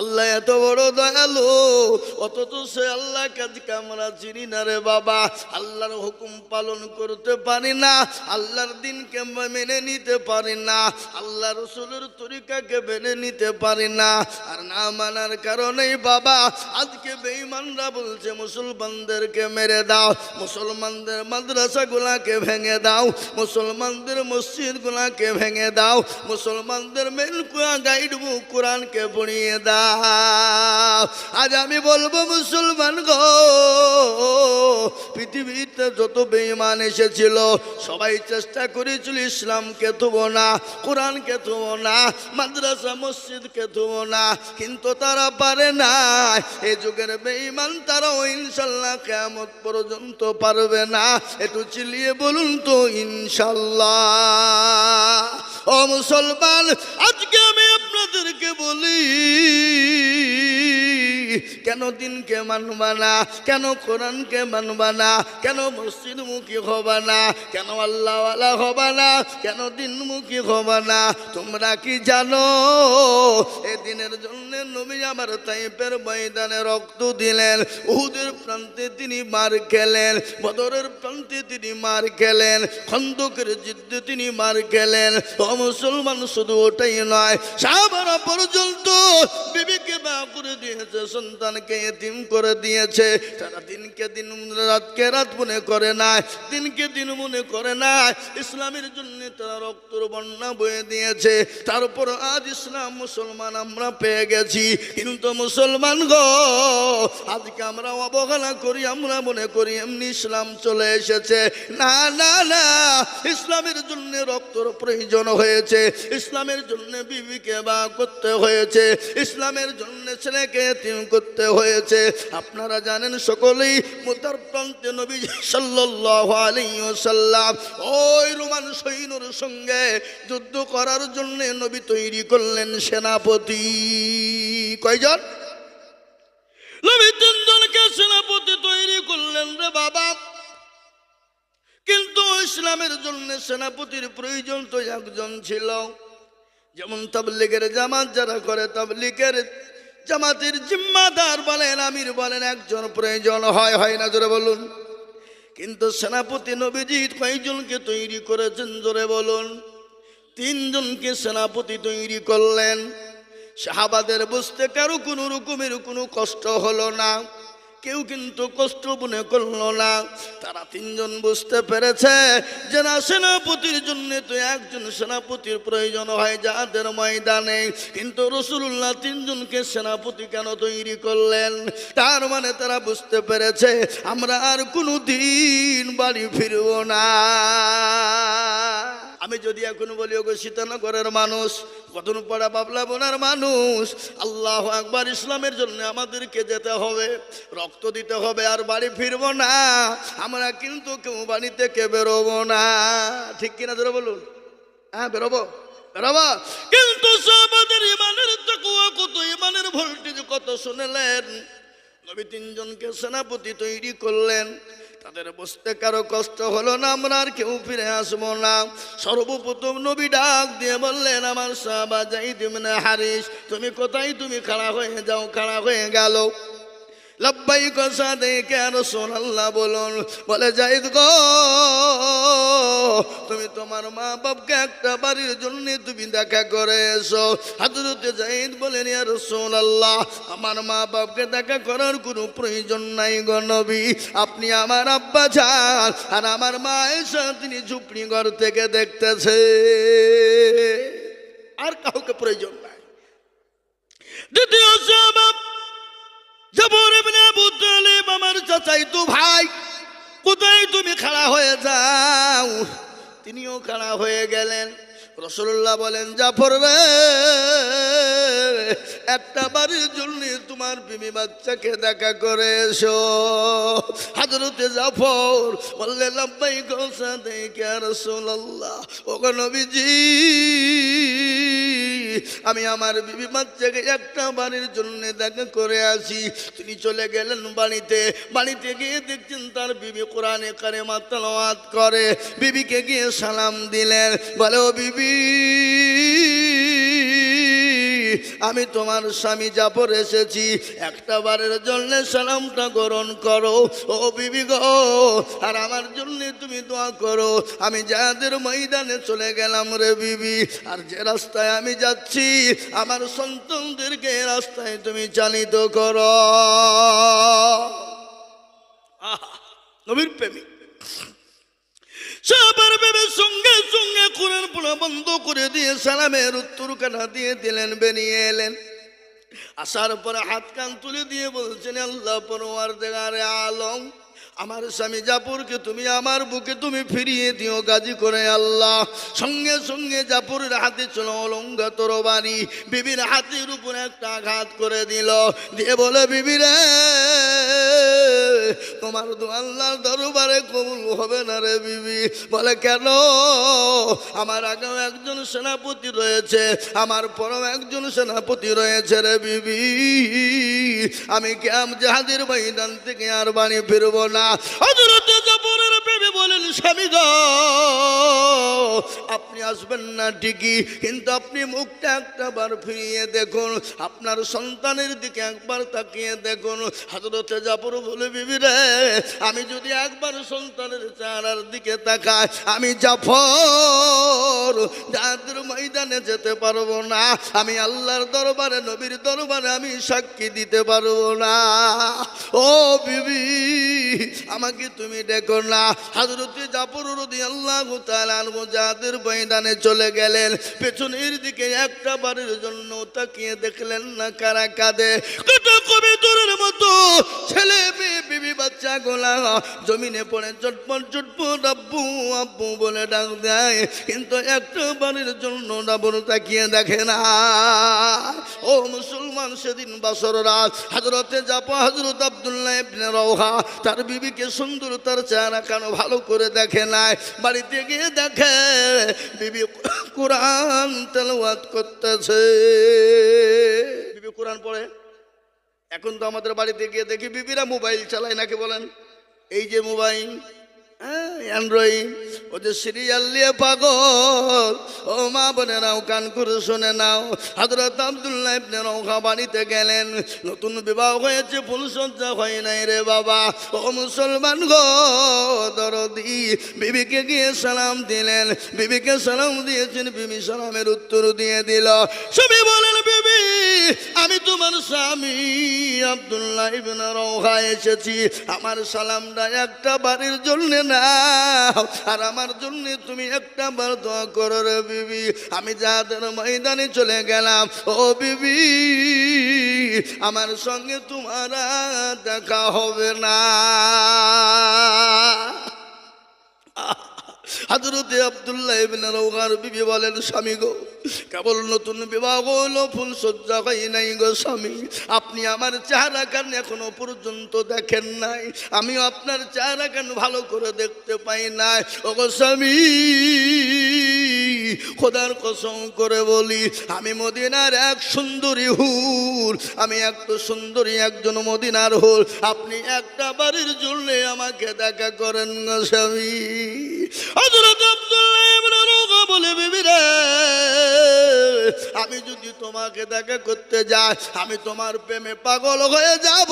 আল্লাহ এত বড় দয়ালু, অথচ সে আল্লাহ কাজকে আমরা চিনি না রে বাবা। আল্লাহর হুকুম পালন করতে পারি না, আল্লাহর দিনকে মেনে নিতে পারি না আল্লাহ রসুলের তরিকাকে মেনে নিতে পারি না। আর না মানার কারণেই বাবা, আজকে বেঈমানরা বলছে, মুসলমানদেরকে মেরে দাও, মুসলমানদের মাদ্রাসাগুলাকে ভেঙে দাও, মুসলমানদের মসজিদগুলাকে ভেঙে দাও, মুসলমানদের মেন গাইড বুক কোরআনকে পড়িয়ে দাও। আজ আমি বলব মুসলমান গো, পৃথিবীতে যত বেঈমান এসেছিল, সবাই চেষ্টা করেছিল ইসলামকে থুবো না, কোরআনকে থুবো না, মাদ্রাসা, মসজিদকে থুবো না, কিন্তু তারা পারে না এই যুগের বেঈমান তারাও ইনশাল্লাহ কেমন পর্যন্ত পারবে না। একটু চিলিয়ে বলুন তো, ইনশাল্লাহ। ও মুসলমান, আজকে আপনাদেরকে বলি, কেন দিনকে মানবা না? কেন কোরআনকে মানবা না? কেন মসজিদ মসজিদমুখী হবা না? কেন আল্লাহওয়ালা হবা না? কেন দিনমুখী হবা না? তোমরা কি জানো? এ দিনের জন্য নবী আমার তাইপের ময়দানে রক্ত দিলেন। উহুদের প্রান্তে তিনি মার খেলেন, বদরের প্রান্তে তিনি মার খেলেন, খন্দকের যুদ্ধে তিনি মার গেলেন। ও মুসলমান, শুধু ওটাই নয়, সাহাবারা পর্যন্ত বিবিকে বা করে দিয়েছে, সন্তানকে এতিম করে দিয়েছে। তারা দিনকে দিন, রাতকে রাত মনে করে না, দিনকে দিন মনে করে না। ইসলামের জন্য তারা রক্তর বন্যা বয়ে দিয়েছে। তারপর আজ ইসলাম মুসলমান আমরা পেয়ে গেছি। কিন্তু মুসলমান গো, আজকে আমরা অবহেলা করি, আমরা মনে করি এমনি ইসলাম চলে এসেছে। না না না, ইসলামের জন্য রক্তর প্রয়োজন হয়েছে, ইসলামের জন্য বিবিকে বা করতে হয়েছে, ইসলামের জন্য ছেলেকে এতিম করতে হয়েছে। আপনারা জানেন সকলেই মোতার প্রান্তে নবী আলাইহি ওই রোমান সৈন্যর সঙ্গে যুদ্ধ করার জন্য নবী তৈরি করলেন সেনাপতি। কয়জন? নবী তিনজনকে সেনাপতি তৈরি করলেন রে বাবা। কিন্তু ইসলামের জন্য সেনাপতির প্রয়োজন তো একজন ছিল। যেমন তাবলিগের জামাত যারা করে, তাবলিগের জামাতের জিম্মাদার বলেন, আমির বলেন, একজন প্রয়োজন হয় হয় না, জোরে বলুন। কিন্তু সেনাপতি নবীজি কয়েকজনকে তৈরি করেছেন, জোরে বলুন। তিনজনকে সেনাপতি তৈরি করলেন। শাহাবাদের বুঝতে কারও কোনো রকমের কোনো কষ্ট হলো না। কেউ কিন্তু কষ্ট মনে করল না। তারা তিনজন বুঝতে পেরেছে যে না, সেনাপতির জন্য তো একজন সেনাপতির প্রয়োজন হয় যাদের ময়দানে। কিন্তু রসুল্লাহ তিনজনকে সেনাপতি কেন তৈরি করলেন? তার মানে তারা বুঝতে পেরেছে, আমরা আর কোনো দিন বাড়ি ফিরব না। আমি যদি এখন বলি, ওগো সীতানগরের মানুষ কতন পড়া বাবলা বোনার মানুষ? আল্লাহ একবার ইসলামের জন্য আমাদেরকে যেতে হবে, রক্ত দিতে হবে, আর বাড়ি ফিরবো না। আমরা কিন্তু কেউ বাড়ি থেকে বেরোবো না। ঠিক কিনা ধরে বলুন? হ্যাঁ বেরোবো বেরোবো। কিন্তু আমাদের ইমানের তাকুয়া কত, ইমানের ভোল্টেজ কত শুনেলেন? নবী তিনজনকে সেনাপতি তৈরি করলেন। তাদের বসতে কারও কষ্ট হলো না, আমরা আর কেউ ফিরে আসব না। সর্বপ্রথম নবী ডাক দিয়ে বললেন, আমার সাহাবা যাই তুমি হারিস, তুমি কোথায়? তুমি খাড়া হয়ে যাও, খাড়া হয়ে গেল। লব্বাই কষা দেখে আর সোনাল্লাহ বলুন বলে যাইদ গো, তুমি তোমার মা বাপকে একটা বাড়ির জন্য তুমি দেখা করে এসো। হাজরতে জাহিদ বলেন আর সোনাল্লাহ আমার মা বাপকে দেখা করার কোনো প্রয়োজন নাই গো নবী। আপনি আমার আব্বা যান আর আমার মা এসে তিনি ঝুপড়ি ঘর থেকে দেখতেছে। আর কাউকে প্রয়োজন নাই। দ্বিতীয় জবর ইবনে আবু তালিব আমার চাচাই ভাই, কোথায় তুমি খাড়া হয়ে তিনিও খাড়া হয়ে গেলেন। রসুল্লাহ বলেন, জাফর রে, একটা বাড়ির জন্য তোমার বিবি বাচ্চাকে দেখা করে এসো। হাজরতে জাফর বললে লব্বাই গোসা দেখে রসুল্লাহ ওগো নবীজি আমি আমার বিবি বাচ্চাকে একটা বাড়ির জন্য দেখা করে আসি। তিনি চলে গেলেন বাড়িতে। বাড়িতে গিয়ে দেখছেন তার বিবি কোরআনে কারে মাতালাত করে। বিবিকে গিয়ে সালাম দিলেন। বলে, ও বিবি আমি তোমার স্বামী জাফর এসেছি, একটা বারের জন্য সালামটা গ্রহণ করো। ও বিবি গো, আর আমার জন্য তুমি দোয়া করো। আমি যাদের ময়দানে চলে গেলাম রে বিবি, আর যে রাস্তায় আমি যাচ্ছি, আমার সন্তানদেরকে রাস্তায় তুমি চালিত করো। নবীর প্রেমিক। সঙ্গে কোরআন পড়া বন্ধ করে দিয়ে সালামের উত্তর কাটা দিয়ে দিলেন, বেরিয়ে এলেন। আসার পরে হাত কান তুলে দিয়ে বলছেন, আল্লাহ পরোয়ার দেগারে আলম, আমার স্বামী জাপুরকে তুমি আমার বুকে তুমি ফিরিয়ে দিও গাজী করে আল্লাহ। সঙ্গে সঙ্গে জাপুরের হাতে ছিল অলঙ্গা তরবারি, বিবির হাতের উপরে একটা আঘাত করে দিল। দিয়ে বলে, বিবি রে তোমার আল্লাহর দরবারে কবুল হবে না রে বিবি। বলে, কেন? আমার আগেও একজন সেনাপতি রয়েছে, আমার পরও একজন সেনাপতি রয়েছে রে বিবি। আমি ক্যাম জাহাজের ময়দান থেকে আর বাণী ফিরবো না? হজরত স্বামী গো। আপনি আসবেন না ঠিকই, কিন্তু আপনি মুখটা একটা বার ফিরিয়ে দেখুন, আপনার সন্তানের দিকে একবার তাকিয়ে দেখুন। হাজরতে জাফর বলে, বিবি রে, আমি যদি একবার সন্তানের চেহারার দিকে তাকাই, আমি জাফর যাদের ময়দানে যেতে পারব না। আমি আল্লাহর দরবারে, নবীর দরবারে আমি সাক্ষী দিতে পারব না। ও বিবি, আমাকে তুমি দেখো না। হাজরতে ময়দানে চলে গেলেন, পেছনের দিকে একটা জন্য তাকিয়ে দেখলেন না কারা কাঁদে। কবিতরের মতো ছেলে মেয়ে, বিবি বাচ্চা গোলা, জমিনে পড়ে চটপট চটপট আব্বু আব্বু বলে ডাক দেয়, কিন্তু একটা বারের জন্য ডাবর তাকিয়ে দেখে না। ও মুসলমান, সেদিন বাসর রাত হাজরতে জাপা হজরত আবদুল্লাহ রওহা তার বিবিকে সুন্দর তার চেহারা কেন ভালো করে দেখে নাই, বাড়িতে গিয়ে দেখে বিবি কোরআন তেলওয়াত করতেছে। বিবি কোরআন পড়ে। এখন তো আমাদের বাড়িতে গিয়ে দেখি বিবিরা মোবাইল চালায় নাকি বলেন? এই যে মোবাইল অ্যান্ড্রয়েড ও সিরিয়াল নিয়ে পাগল। কান করে শুনে নাও বাড়িতে গেলেন। নতুন বিবাহ হয়েছে ফুলসজ্জা হয় নাই রে বাবা। ও মুসলমান গো, দরদি, বিবিকে গিয়ে সালাম দিলেন। বিবিকে সালাম দিয়েছেন, বিবি সালামের উত্তর দিয়ে দিল সবই বলেন বিবি, আমি তোমার স্বামী আবদুল্লাহ রওহা এসেছি। আমার সালামটা একটা বাড়ির জন্য নাও। আর আমার জন্য তুমি একটা বার দোয়া করো রে বিবি। আমি যাদের ময়দানে চলে গেলাম, ও বিবি, আমার সঙ্গে তোমার দেখা হবে না। হাজরতে আবদুল্লাহ ইবনে রওহার বিবি বলেন, স্বামী গো, কেবল নতুন বিবাহ হলো ফুল সজ্জা হয় নাই গো স্বামী। আপনি আমার চেহারা কেন এখনও পর্যন্ত দেখেন নাই। আমিও আপনার চেহারা কেন ভালো করে দেখতে পাই নাই। ও গো স্বামী খোদার কসম করে বলি, আমি মদিনার এক সুন্দরী হুর, আমি এক তো সুন্দরী একজন মদিনার হুর। আপনি একটা বাড়ির জন্য আমাকে দেখা করেন গো স্বামী। আমি যদি তোমাকে দেখা করতে যাই, আমি তোমার প্রেমে পাগল হয়ে যাব।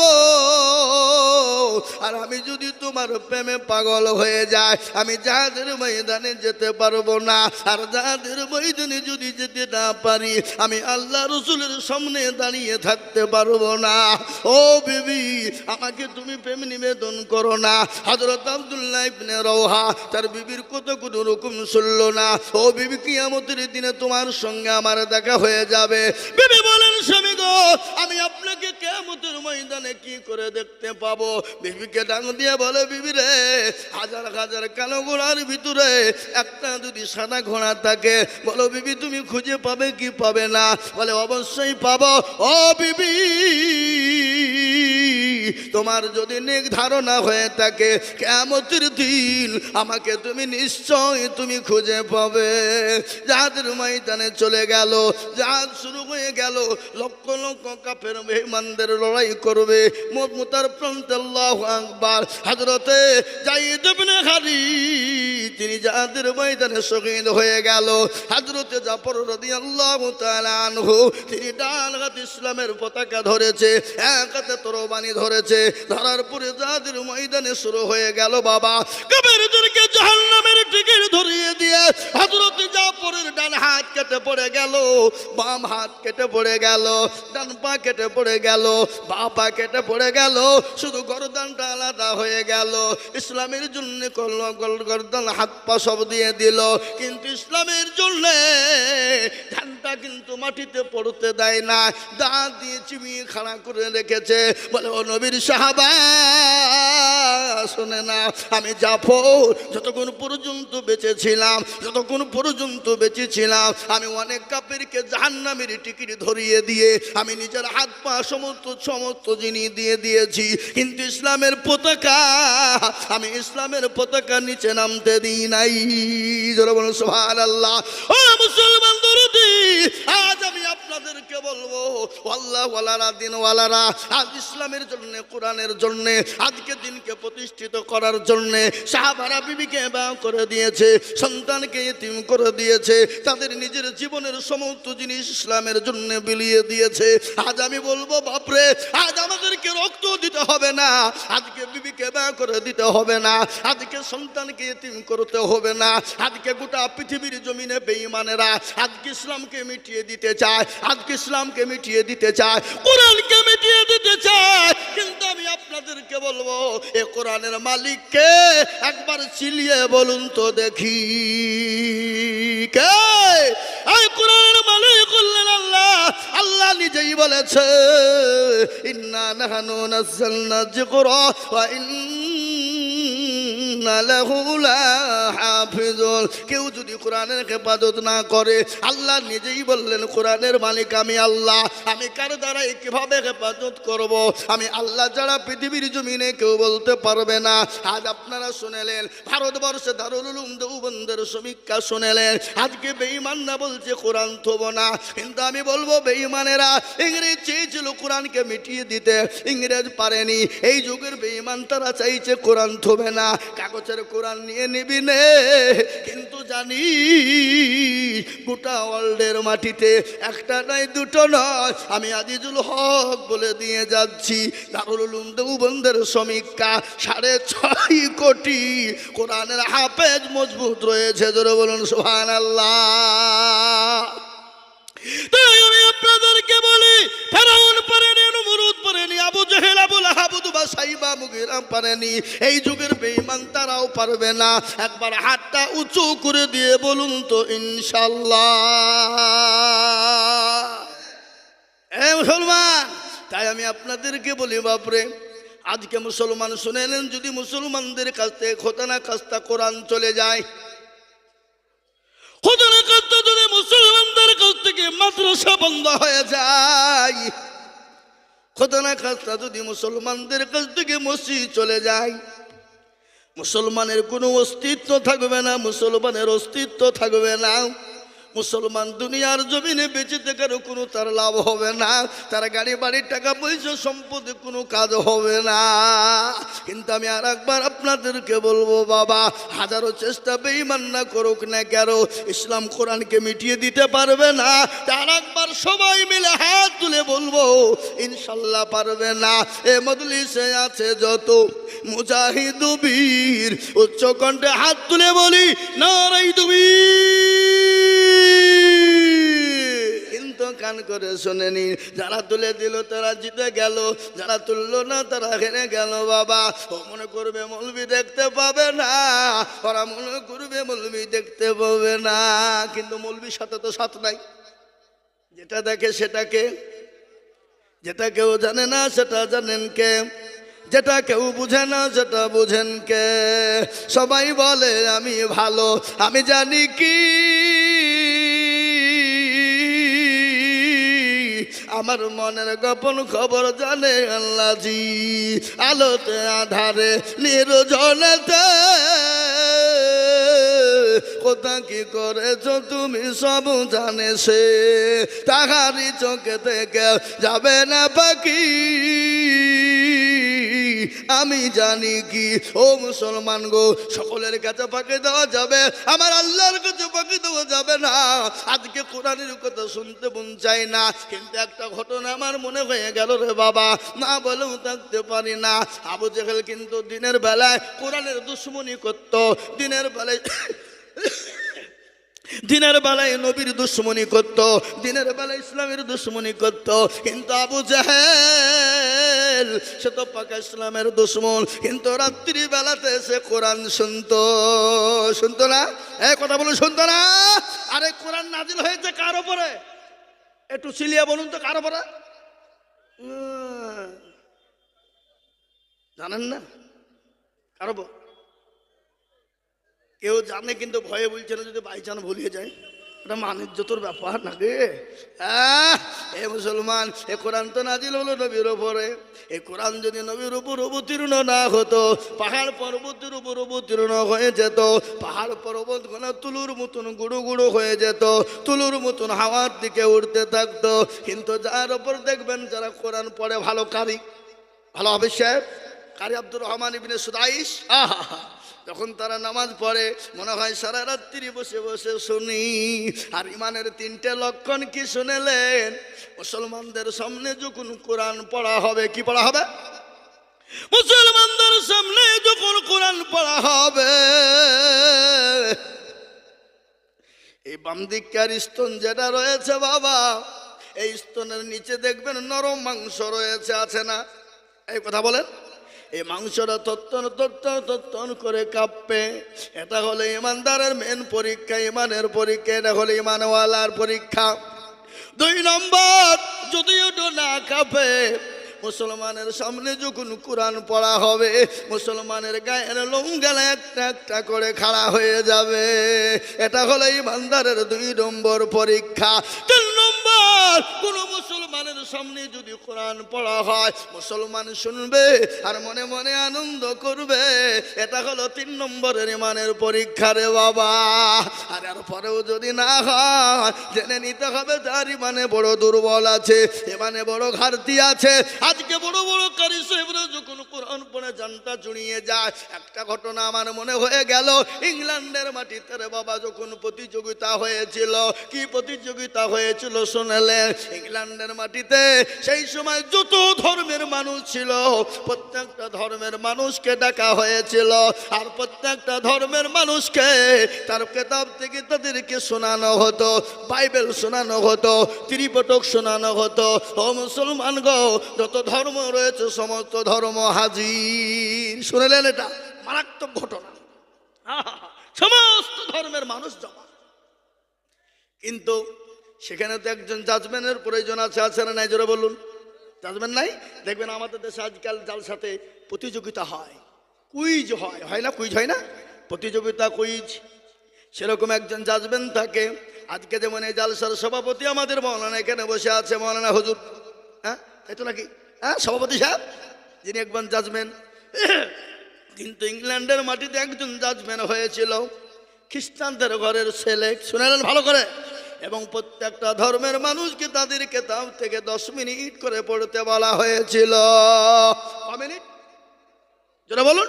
আর আমি যদি তোমার প্রেমে পাগল হয়ে যায় আমি যাদের ময়দানে যেতে পারব না। আর যাদের ময়দানে যদি যেতে না পারি, আমি আল্লাহ রসুলের সামনে দাঁড়িয়ে থাকতে পারব না। ও বিবি, আমাকে তুমি প্রেম নিবেদন করো না। হজরত আবদুল্লাহ ইবনে রওহা তার বিবির কত কোনো রকম শুনলো না। ও বিবি, কিয়ামতের দিনে তোমার সঙ্গে আমার দেখা হয়ে যাবে। বিবি বলেন, স্বামী গো, আমি আপনাকে কেমতের ময়দানে কি করে দেখতে পাবো? বিবিকে ডাং দিয়ে বলে, বিবি রে, হাজার হাজার কালো ঘোড়ার ভিতরে একটা যদি সাদা ঘোড়া থাকে। বলো বিবি তুমি খুঁজে পাবে কি পাবে না? বলে অবশ্যই পাবো। ও বিবি তোমার যদি নেক ধারণা হয়ে থাকে কেমতের দিন আমাকে তুমি নিশ্চয় তুমি খুঁজে পাবে। জাহাজের ময়দানে চলে গেল, জাহাজ শুরু হয়ে গেল। লক্ষ লক্ষ কাপের মেহমানদের লড়াই করবে। মোতার প্রান্তল্লাহ আকবার। হাজরতে যাই দেবনে হারি তিনি জাহাজের ময়দানে শহীদ হয়ে গেল। হাজরতে জাফর রদি আল্লাহ তিনি ডান হাত ইসলামের পতাকা ধরেছে, এক হাতে তরবানি ধরেছে ধরার পরে যাদের ময়দানে শুরু হয়ে গেল বাবা। কবিরদেরকে টিকিট ধরিয়ে দিয়ে হজরত জাফরের ডান হাত কেটে পড়ে গেল, বাম হাত কেটে পড়ে গেল, ডান পা কেটে পড়ে গেল, বা পা কেটে পড়ে গেল, শুধু গরদানটা আলাদা হয়ে গেল। ইসলামের জন্য করল গরদান, হাত পা সব দিয়ে দিল। কিন্তু ইসলামের জন্য ধানটা কিন্তু মাটিতে পড়তে দেয় না। দাঁত দিয়ে চিবিয়ে খাড়া করে রেখেছে। বলে, ও নবীর সাহাবা, শোনে না, আমি জাফর, যতক্ষণ পর্যন্ত বেঁচেছিলাম, যতক্ষণ পর্যন্ত বেঁচেছিলাম, আমি অনেক কাপেরকে জাহান্নামের টিকিট ধরিয়ে দিয়ে, আমি নিজের হাত পা সমস্ত সমস্ত জিনিস দিয়ে দিয়েছি। কিন্তু ইসলামের পতাকা, আমি ইসলামের পতাকা নিচে নামতে দিই নাই। জোর বলুন সোহান আল্লাহ মুসলমান দরদি, আজ আমি আপনাদেরকে বলব আল্লাহ ওয়ালারা দিন ওয়ালারা আজ ইসলামের জন্য, কোরআনের জন্য, আজকে দিনকে প্রতিষ্ঠিত করার জন্য সাহাবারা বিবিকে বা করে দিয়েছে, সন্তানকে ইতিম করে দিয়েছে, তাদের নিজের জীবনের সমস্ত জিনিস ইসলামের জন্য বিলিয়ে দিয়েছে। আজ আমি বলব, বাপরে, আজ আমাদেরকে রক্ত দিতে হবে না, আজকে বিবিকে বা করে দিতে হবে না, আজকে সন্তানকে ইতিম করতে হবে না, আজকে গোটা পৃথিবীর জমিনে বেঈমানেরা আজকে ইসলামকে মিটিয়ে দিতে চায় আজকে ইসলামকে মিটিয়ে দিতে চায়, কোরআনকে মিটিয়ে দিতে চায়, কিন্তু আমি আপনাদেরকে বলব, এ কোরআনের মালিককে একবার চিলিয়ে বলুন তো দেখি কে? এই কোরআনের মালিক হলেন আল্লাহ। আল্লাহ নিজেই বলেছে, ইন্না নাহানু নাযালনা যিকরা ওয়া ইন্না কেউ যদি কোরআনের হেফাজত না করে, আল্লাহ নিজেই বললেন, কোরআনের মালিক আমি আল্লাহ। আমি কার দ্বারা কীভাবে হেফাজত করব? আমি আল্লাহ যারা পৃথিবীর জমিনে কেউ বলতে পারবে না। আজ আপনারা শুনেলেন, ভারতবর্ষে দারুল উলুম দেওবন্দের সমীক্ষা শুনেলেন। আজকে বেঈমান না বলছে, কোরআন থব না। কিন্তু আমি বলব, বেঈমানেরা, ইংরেজ চেয়েছিল কোরআনকে মিটিয়ে দিতে। ইংরেজ পারেনি। এই যুগের বেঈমান তারা চাইছে, কোরআন থবে না। কাগজের কোরআন নিয়ে নিবি নে, কিন্তু জানি গোটা ওয়ার্ল্ডের মাটিতে একটা নয়, দুটো নয়। আমি আজিজুল হক বলে দিয়ে যাচ্ছি দারুল উলুম দেওবন্দের সমীক্ষা সাড়ে ছয় কোটি কোরআনের হাফেজ মজবুত রয়েছে ধরে বলুন সোহান আল্লাহ আপনাদেরকে বলি, ফেরাউন পারেনি নমরুদ পারেনি আবু সাইবা মুগিরাম পারেনি। এই যুগের বেঈমান তারাও পারবে না। একবার হাতটা উঁচু করে দিয়ে বলুন তো ইনশাল্লাহ এ মুসলমান, তাই আমি আপনাদেরকে বলি, বাপরে, আজকে মুসলমান শুনে নেন, যদি মুসলমানদের কাছ থেকে খোতানা কাস্তা কোরআন চলে যায়। যদি মুসলমানদের কাছ থেকে মাদ্রাসা বন্ধ হয়ে যায় খোদানা খাস্তা যদি মুসলমানদের কাছ থেকে মসজিদ চলে যায়, মুসলমানের কোনো অস্তিত্ব থাকবে না, মুসলমানের অস্তিত্ব থাকবে না। মুসলমান দুনিয়ার জমিনে বেঁচে থাকারও কোনো তার লাভ হবে না। তার গাড়ি, বাড়ির টাকা, পয়সা সম্পদে কোনো কাজ হবে না। কিন্তু আমি আর একবার আপনাদেরকে বলব, বাবা, হাজারো চেষ্টা বেইমান না করুক না কেন, ইসলাম কোরআনকে মিটিয়ে দিতে পারবে না। তার একবার সবাই মিলে হাত তুলে বলব, ইনশাল্লাহ পারবে না। এ মজলিসে আছে যত মুজাহিদ বীর, উচ্চ কণ্ঠে হাত তুলে বলি, নারাই তুমি। কান করে শোনেনি। যারা তুলে দিল তারা জিতে গেল। যারা তুললো না তারা হেরে গেল, বাবা। ও মনে করবে মৌলবি দেখতে পাবে না। ওরা মনে করবে মৌলবি দেখতে পাবে না। কিন্তু মৌলবির সাথে তো সাথ নাই। যেটা দেখে সেটাকে। যেটা কেউ জানে না সেটা জানেন কে। যেটা কেউ বুঝে না সেটা বুঝেন কে। সবাই বলে, আমি ভালো, আমি জানি কি। আমার মনের গোপন খবর জানে আল্লাহজি। আলোতে, আধারে, নির্জনেতে। কোথা কি করেছ তুমি সব জানে সে। তাহারি চোখে থেকে যাবে না পাখি। আমি জানি কি, ও মুসলমান গো, সকলের কাছে পাখি দেওয়া যাবে, আমার আল্লাহর কাছে পাখি দেওয়া যাবে না। আজকে কোরআনের কথা শুনতে মন চাই না, কিন্তু একটা ঘটনা আমার মনে হয়ে গেল রে বাবা, না বলেও থাকতে পারি না। আবু জেহেল কিন্তু দিনের বেলায় কোরআনের দুশ্মনী করতো, দিনের বেলায় দিনের বেলায় নবীর দুশ্মনী করত, দিনের বেলায় ইসলামের দুশ্মনী করত। কিন্তু আবু জাহেল, সে তো পাকা ইসলামের দুশ্মন। কিন্তু রাত্রি বেলাতে সে কোরআন শুনতো। শুনতো না? এই কথা বলে শুনতো না? আরে কোরআন নাজিল হয়েছে কার ওপরে একটু সিলিয়া বলুন তো কার ওপরে জানেন না? কার ওপর কেউ জানে কিন্তু ভয়ে বলছে না যদি বাইচান ভুলিয়ে যায়। এটা ওটা মানিজ্যতর ব্যাপার না আহ, এ মুসলমান এ কোরআন তো নাজিল হলো নবীর ওপরে এ কোরআন যদি নবীর উপর অবতীর্ণ না হতো পাহাড় পর্বতের উপর অবতীর্ণ হয়ে যেত পাহাড় পর্বত কোনো তুলুর মতন গুঁড়ো গুঁড়ো হয়ে যেত তুলুর মতন হাওয়ার দিকে উঠতে থাকতো। কিন্তু যার ওপর দেখবেন যারা কোরআন পড়ে ভালো কারি ভালো হবে সাহেব কারি আব্দুর রহমান ইবিনে সুদাইস আহা যখন তারা নামাজ পড়ে। মনে হয় সারা রাত্রি বসে বসে শুনি। আর ইমানের তিনটে লক্ষণ কি শুনেলেন? মুসলমানদের সামনে যখন কোরআন পড়া হবে, কি পড়া হবে? মুসলমানদের সামনে যখন কোরআন পড়া হবে, এই বাম দিককার স্তন যেটা রয়েছে বাবা, এই স্তনের নিচে দেখবেন নরম মাংস রয়েছে, আছে না? এই কথা বলেন। এই মাংসটা তত্তন তত্তন তত্তন করে কাঁপবে এটা হলো ইমানদারের মেন পরীক্ষা, ইমানের পরীক্ষা, এটা হলো ইমানওয়ালার পরীক্ষা। দুই নম্বর, যদি ওটা না কাঁপে, মুসলমানের সামনে যখন কোরআন পড়া হবে, মুসলমানের গায়ের লোমগালা একটা একটা করে খাড়া হয়ে যাবে। এটা হলো ইমানদারের দুই নম্বর পরীক্ষা। তিন নম্বর, কোন মুসলমানের সামনে যদি কোরআন পড়া হয়, মুসলমান শুনবে আর মনে মনে আনন্দ করবে। এটা হলো তিন নম্বরের ইমানের পরীক্ষা রে বাবা। আর এর পরেও যদি না হয়, জেনে নিতে হবে তার ইমানে বড় দুর্বল আছে, ইমানে বড় ঘাটতি আছে। আজকে বড় বড় কারি সাহেবরা যখন কোরআন পড়ে জানটা জুড়িয়ে যায়, একটা ঘটনা আমার মনে হয়ে গেল, ইংল্যান্ডের মাটিতে রে বাবা যখন প্রতিযোগিতা হয়েছিল, কি প্রতিযোগিতা হয়েছিল শোনালেন? ইংল্যান্ডের মাটিতে সেই সময় যত ধর্মের মানুষ ছিল, প্রত্যেকটা ধর্মের মানুষকে ডাকা হয়েছিল। আর প্রত্যেকটা ধর্মের মানুষকে তার কেতাব থেকে তাদেরকে শোনানো হতো, বাইবেল শোনানো হতো, ত্রিপটক শোনানো হতো। ও মুসলমান গো, যত ধর্ম রয়েছে, সমস্ত ধর্ম হাজির। শুনলেন এটা? মারাত্মক ঘটনা! সমস্ত ধর্মের মানুষ জমা। কিন্তু সেখানে তো একজন জাজমেন্টের প্রয়োজন আছে আছে না নাই? জোরে বলুন। জাজমেন্ট নাই? দেখবেন আমাদের দেশে আজকাল সাথে প্রতিযোগিতা হয়। কুইজ হয়। হয় না? কুইজ হয় না? প্রতিযোগিতা কুইজ সেরকম একজন জাজমেন্ট থাকে। আজকে যেমন এই জালসার সভাপতি আমাদের মৌলানা এখানে বসে আছে, মৌলানা হজুর। হ্যাঁ? তাই তো নাকি? হ্যাঁ? সভাপতি সাহেব, যিনি একজন জাজমেন্ট কিন্তু ইংল্যান্ডের মাটিতে একজন জাজমেন্ট হয়েছিল। খ্রিস্টানদের ঘরের ছেলে। শুনেলেন ভালো করে? এবং প্রত্যেকটা ধর্মের মানুষকে তাদের কেতাব থেকে দশ মিনিট করে পড়তে বলা হয়েছিল। বলুন।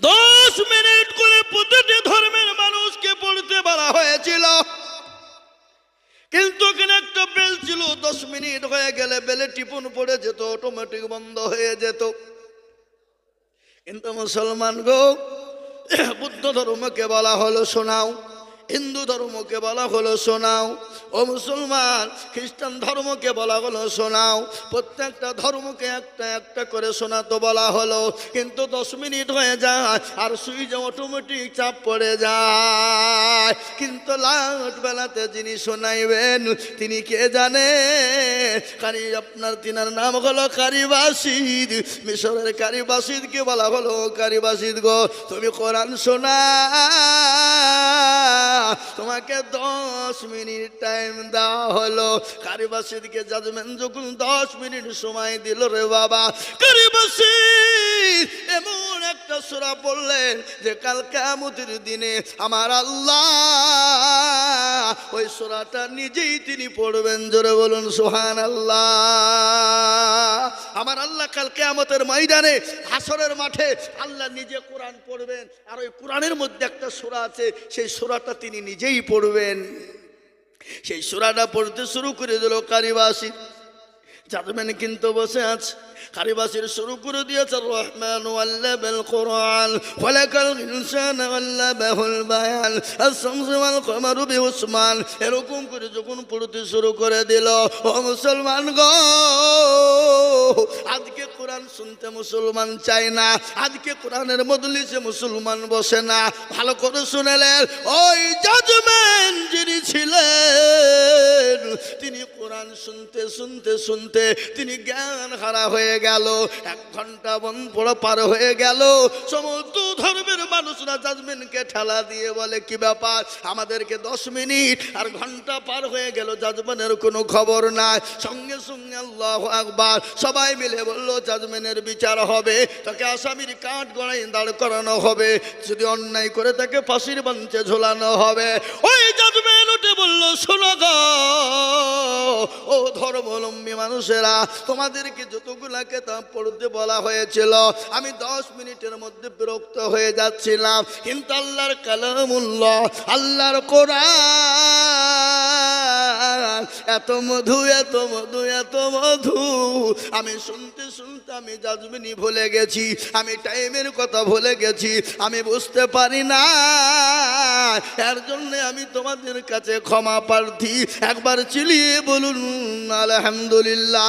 দশ মিনিট করে প্রতিটি ধর্মের মানুষকে পড়তে বলা হয়েছিল। কিন্তু একটা বেল ছিল, দশ মিনিট হয়ে গেলে বেলে টিপুন পড়ে যেত অটোমেটিক বন্ধ হয়ে যেত। কিন্তু মুসলমান গো বুদ্ধ ধর্মকে বলা হলো, শোনাও। হিন্দু ধর্মকে বলা হলো শোনাও ও মুসলমান, খ্রিস্টান ধর্মকে বলা হলো শোনাও প্রত্যেকটা ধর্মকে একটা একটা করে শোনাতে বলা হলো। কিন্তু দশ মিনিট হয়ে যায় আর সুইচে অটোমেটিক চাপ পড়ে যায়। কিন্তু লাট বেলাতে যিনি শোনাইবেন, তিনি কে জানে? কারি আপনার তিনার নাম হলো কারিবাসিদ মিশরের কারিবাসিদকে বলা হলো কারিবাসিদ গো, তুমি কোরআন শোনা তোমাকে দশ মিনিট টাইম দেওয়া হলো। কারি বাসিদকে জাজমেন যখন দশ মিনিট সময় দিল রে বাবা, কারি বাসিদ এমন একটা সুরা পড়লেন যে কাল কেমতির দিনে আমার আল্লাহ ওই সুরাটা নিজেই তিনি পড়বেন, জোরে বলুন সোহান আল্লাহ আমার আল্লাহ কাল কেয়ামতের ময়দানে, হাসরের মাঠে আল্লাহ নিজে কোরআন পড়বেন, আর ওই কোরআনের মধ্যে একটা সুরা আছে, সেই সুরাটা তিনি নিজেই পড়বেন। সেই সুরাটা পড়তে শুরু করে দিল কারিবাসী। জাদমেন কিন্তু বসে আছে। কারিবাসীর শুরু করে দিয়েছে রহমান কোরআন। ইনসান বায়ান। ওয়াল কমারু বিউসমান। এরকম করে যখন পড়তে শুরু করে দিল, ও মুসলমান গো আজকে কোরআন শুনতে মুসলমান চায় না, আজকে কোরআনের মজলিসে মুসলমান বসে না। ভালো করে শুনেলেন, ওই জাজমেন্ট যিনি ছিলেন, তিনি কোরআন শুনতে শুনতে শুনতে তিনি জ্ঞান হারা হয়ে গেল। এক ঘণ্টা বন পড়া পার হয়ে গেল। সমস্ত ধর্মের মানুষরা জাজমেন্টকে ঠেলা দিয়ে বলে, কি ব্যাপার? আমাদেরকে দশ মিনিট আর ঘণ্টা পার হয়ে গেল জাজমেনের কোনো খবর নাই। সঙ্গে সঙ্গে আল্লাহ আকবার সবাই মিলে বলল জাজমেনের বিচার হবে। তাকে আসামির কাঠ গড়াই দাঁড় করানো হবে। যদি অন্যায় করে তাকে ফাঁসির বাঞ্চে ঝোলানো হবে। ওই জাজমেন শোনো গো। ও ধর্মলম্বী মানুষেরা, তোমাদেরকে যতগুলা কেতাব পড়তে বলা হয়েছিল, আমি দশ মিনিটের মধ্যে বিরক্ত হয়ে যাচ্ছিলাম। কিন্তু আল্লাহর কালামুল্লাহ, আল্লাহর কোরআন এত মধু এত মধু এত মধু। আমি শুনতে শুনতে আমি জাজমিনি ভুলে গেছি, আমি টাইমের কথা ভুলে গেছি, আমি বুঝতে পারি না। এর জন্য আমি তোমাদের কাছে ক্ষমা প্রার্থী। একবার চিলিয়ে বলুন, আলহামদুলিল্লাহ।